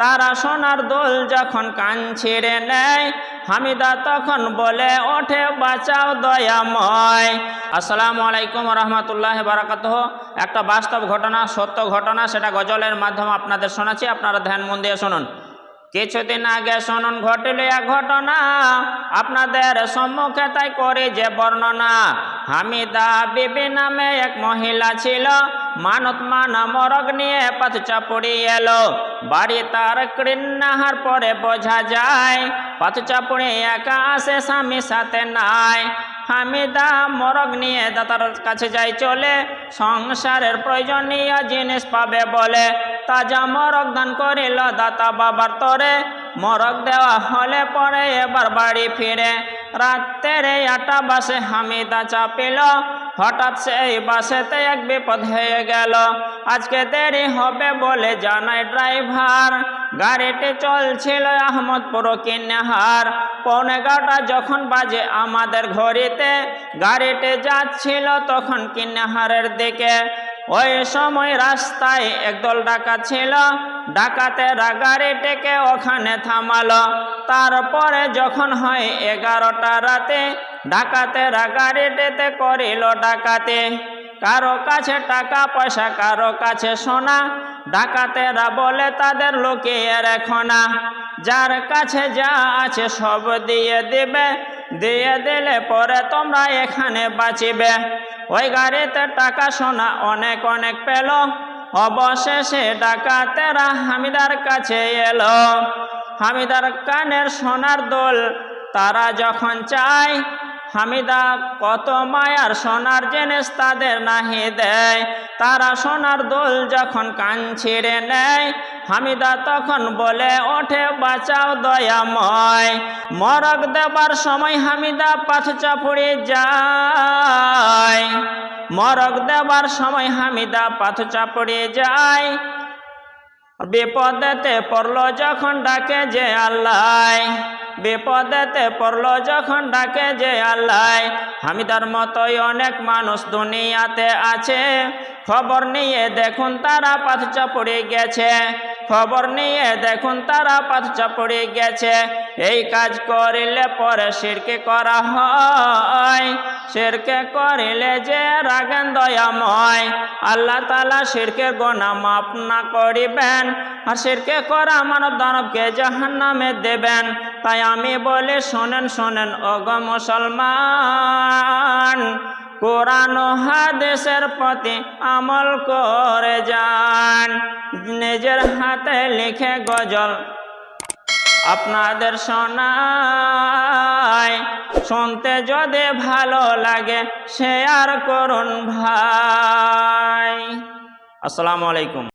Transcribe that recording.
তারা সোনার দোল যখন কান ছিঁড়ে নেয়, হামিদা তখন বলে, ওঠে, বাঁচাও দয়াময়। আসসালামু আলাইকুম রহমতুল্লাহ বারাকাত একটা বাস্তব ঘটনা, সত্য ঘটনা, সেটা গজলের মাধ্যমে আপনাদের শোনাচ্ছি। আপনারা ধ্যান মন দিয়ে শুনুন। কিছুদিন আগে শুনুন, ঘটিল এক ঘটনা। আপনাদের সম্মুখে তাই করে যে বর্ণনা। হামিদা বিবি নামে এক মহিলা ছিল। মানত মানা মরগ নিয়ে পথ চাপুড়ি এলো। বাড়ি তার কৃন্নাহার পরে বোঝা যায় পথ চাপুড়ি একা আসে স্বামী সাথে নাই। হামিদা মরগ নিয়ে দাতার কাছে যাই চলে। সংসারের প্রয়োজনীয় জিনিস পাবে বলে। তাজা মরগ দান করিল দাতা বাবার তরে। মরগ দেওয়া হলে পরে এবার বাড়ি ফিরে। রাতের আটা বাসে হামিদা চাপিল। হঠাৎ সেই বাসেতে এক বিপদ হয়ে গেল। আজকে দেরি হবে বলে জানায় ড্রাইভার। গাড়িটি চলছিল আহমদপুর কিন্নাহার। পৌনে এগারোটা যখন বাজে আমাদের ঘড়িতে। গাড়িটি যাচ্ছিল তখন কিন্নাহারের দিকে। ওই সময় রাস্তায় একদল ডাকাত ছিল। ডাকাতেরা গাড়ি টেকে ওখানে থামালো। তারপরে যখন হয় এগারোটা রাতে, ডাকাতেরা গাড়িটিতে করিল ডাকাতে। কারও কাছে টাকা পয়সা, কারও কাছে সোনা। ডাকাতেরা বলে, তাদের লুকিয়ে রেখো না। যার কাছে যা আছে সব দিয়ে দেবে। দিয়ে দিলে পরে তোমরা এখানে বাঁচিবে। ওই গাড়িতে টাকা সোনা অনেক অনেক পেল। অবশেষে টাকা ডাকাতেরা হামিদার কাছে এলো। হামিদার কানের সোনার দোল তারা যখন চায় হামিদা কত মায়ার সোনার জিনিস তাদের নাহি দেয়। তারা সোনার দোল যখন কান ছিঁড়ে নেয়, হামিদা তখন বলে, ওঠে, বাঁচাও দয়াময়। মরক দেবার সময় হামিদা পাথ চাপড়ে যায়। মরক দেবার সময় হামিদা পাথ চাপড়ে যায়। বিপদেতে পড়ল যখন ডাকে যে আল্লাহ। বিপদেতে পড়ল যখন ডাকে যে আল্লাহ, হামিদার মতোই অনেক মানুষ দুনিয়াতে আছে। খবর নিয়ে দেখুন তারা পাথ চাপড়ে গেছে। খবর নিয়ে দেখুন তারা পাথ চাপড়ে গেছে। এই কাজ করিলে পরে শিরকে করা হয়। শিরকে করিলে যে রাগেন দয়াময়। আল্লাহ তালা শিরকে গোনা মাপ না করিবেন। আর শিরকে করা মানব দানবকে জাহান নামে দেবেন। তাই আমি বলে শোনেন শোনেন অগ মুসলমান, কোরআন হাদেশের প্রতি আমল করে যান। নিজের হাতে লিখে গজল আপনাদের শোনায়। শুনতে যদি ভালো লাগে, শেয়ার করুন ভাই। আসসালামু আলাইকুম।